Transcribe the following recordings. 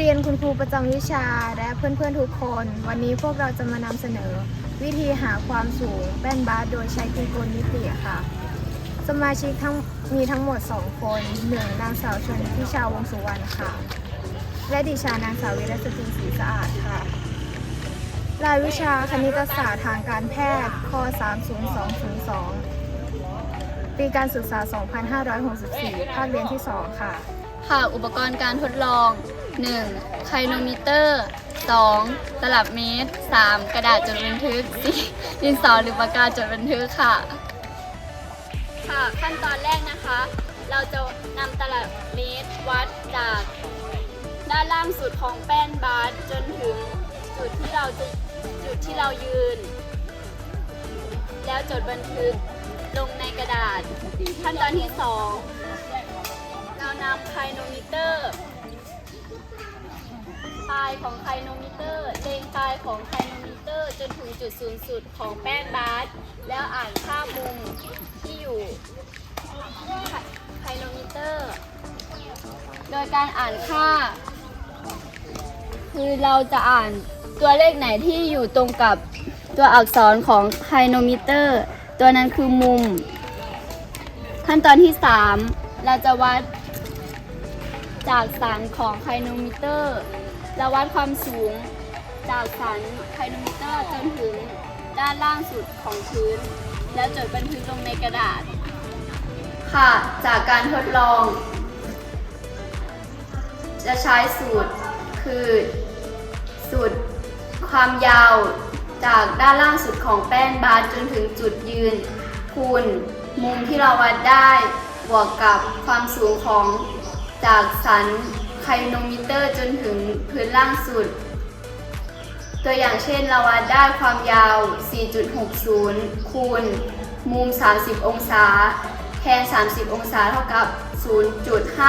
เรียนคุณครูประจำวิชาและเพื่อนๆทุกคน วันนี้พวกเราจะมานำเสนอ วิธีหาความสูงแป้นบาสโดยใช้กลกลมิติค่ะ สมาชิกทั้งมีทั้งหมด 2 คนหนึ่งนางสาวชนทิชาวงสุวรรณค่ะ และดิฉันนางสาววิรสตรีศรีสะอาดค่ะ รายวิชาคณิตศาสตร์ทางการแพทย์ข้อ 30202 ปีการศึกษา 2564 ภาคเรียนที่ 2 ค่ะ ค่ะ อุปกรณ์การทดลอง 1. ไคโนมิเตอร์ 2. ตลับเมตร 3. กระดาษจดบันทึก 4. ดินสอหรือปากกาจดบันทึกค่ะ ค่ะ ขั้นตอนแรกนะคะ เราจะนำตลับเมตรวัดจาก ด้านล่างสุดของแป้นบาสจนถึงจุดที่เราจะจุดที่เรายืน แล้วจดบันทึกลงในกระดาษ ขั้นตอนที่ 2 เรานำไคโนมิเตอร์ายของไคโนมิเตอร์ เลงปลายของไคโนมิเตอร์ จนถึงจุดศูนย์สุดของแป้นบาสแล้วอ่านค่ามุมที่อยู่ไคโนมิเตอร์ โดยการอ่านค่า คือเราจะอ่านตัวเลขไหนที่อยู่ตรงกับตัวอักษรของไคโนมิเตอร์ ตัวนั้นคือมุม ขั้นตอนที่ 3 เราจะวัดจากสันของไคโนมิเตอร์ เราวัดความสูงจากสันไคโนมิเตอร์จนถึงด้านล่างสุดของพื้น แล้วจดบันทึกลงในกระดาษ ค่ะ จากการทดลอง จะใช้สูตรคือ สูตรความยาวจากด้านล่างสุดของแป้นบาสจนถึงจุดยืน คูณมุมที่เราวัดได้ บวกกับความสูงของจากสัน ไคโนมิเตอร์จนถึงพื้นล่างสุด ตัวอย่างเช่นเราวัดได้ความยาว 4.60 คูณ มุม 30 องศา แทน 30 องศาเท่ากับ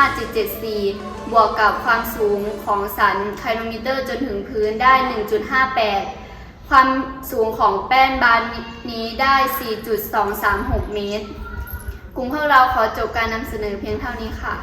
0.5774 บวกกับความสูงของสันไคโนมิเตอร์จนถึงพื้นได้ 1.58 ความสูงของแป้นบานนี้ได้ 4.236 เมตร กลุ่มพวกเราขอจบการนำเสนอเพียงเท่านี้ค่ะ